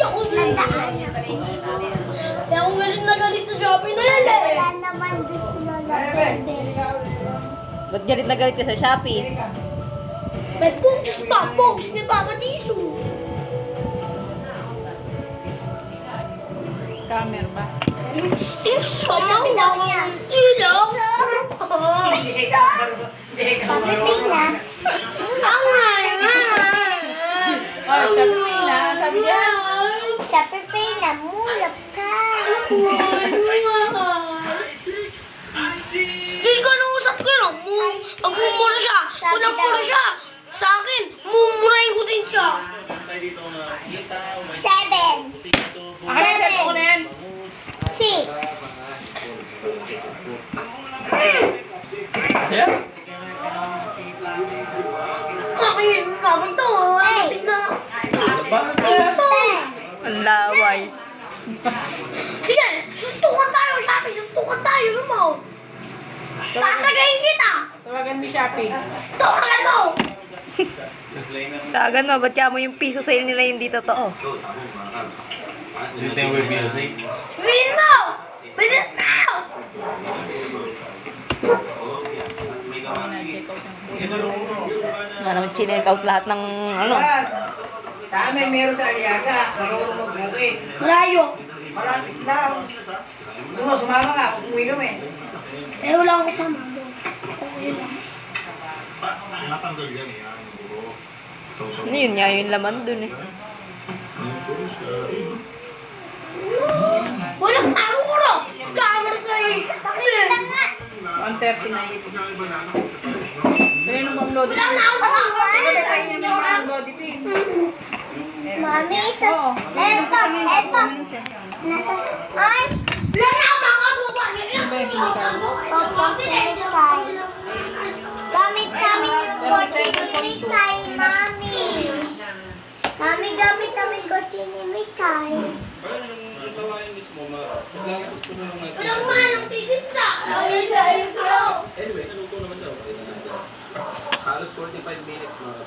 ako nandaan. Kaya ako galit na galit sa Shopee na yan eh. Wala naman gusto na. Ba't galit na galit ka sa Shopee? May books pa, books ni Papa Tisu. Scammer ba? Sama lang yan. Tila. Sabi Pina. Ang Oh, Shopee Pay na. Sabi niya. Sabi Pina, mulap ka. Hindi ka nang usap ko yun. Mu- Magmumura siya. Unang mura siya. Sa akin, mumurahin ko din siya. Seven. Akin cellphone ko na yan. Six. Akin, naman to. Ating na. Ang laway. Sige, suntukan tayo, sabi. Suntukan tayo, sumaw. Tatagayin kita. Tawagan mo yung Shopee. Tawagan mo. Tagan mo, ba't kaya mo yung piso sale nila hindi totoo? Think we'll be asleep? Bilhin mo. Bilhin mo. check naman chinek out lahat ng ano. Sa amin, meron sa Aliaga. Marunong mag-graduate. Malayo. Malapit lang. Mo, sumama ka. Umuwi kami. Eh, wala akong kasama. Okay lang. Natanggal yan eh. Ano yun nga, yung laman dun eh. Walang aruro. Scammer kayo. Pakita nga. 130 na yun. Sa'yo nung upload Wala na ako tayo niya may mga body pin. Mami, sus. Eto, eto. Nasa... Ay! Na. Gamit namin yung kotse ni Mikay, Mami. Mami, gamit namin yung kotse ni Mikay. Walang manang titinda. Ay, ay, ay. Anyway, naluto naman daw. Halos 45 minutes mga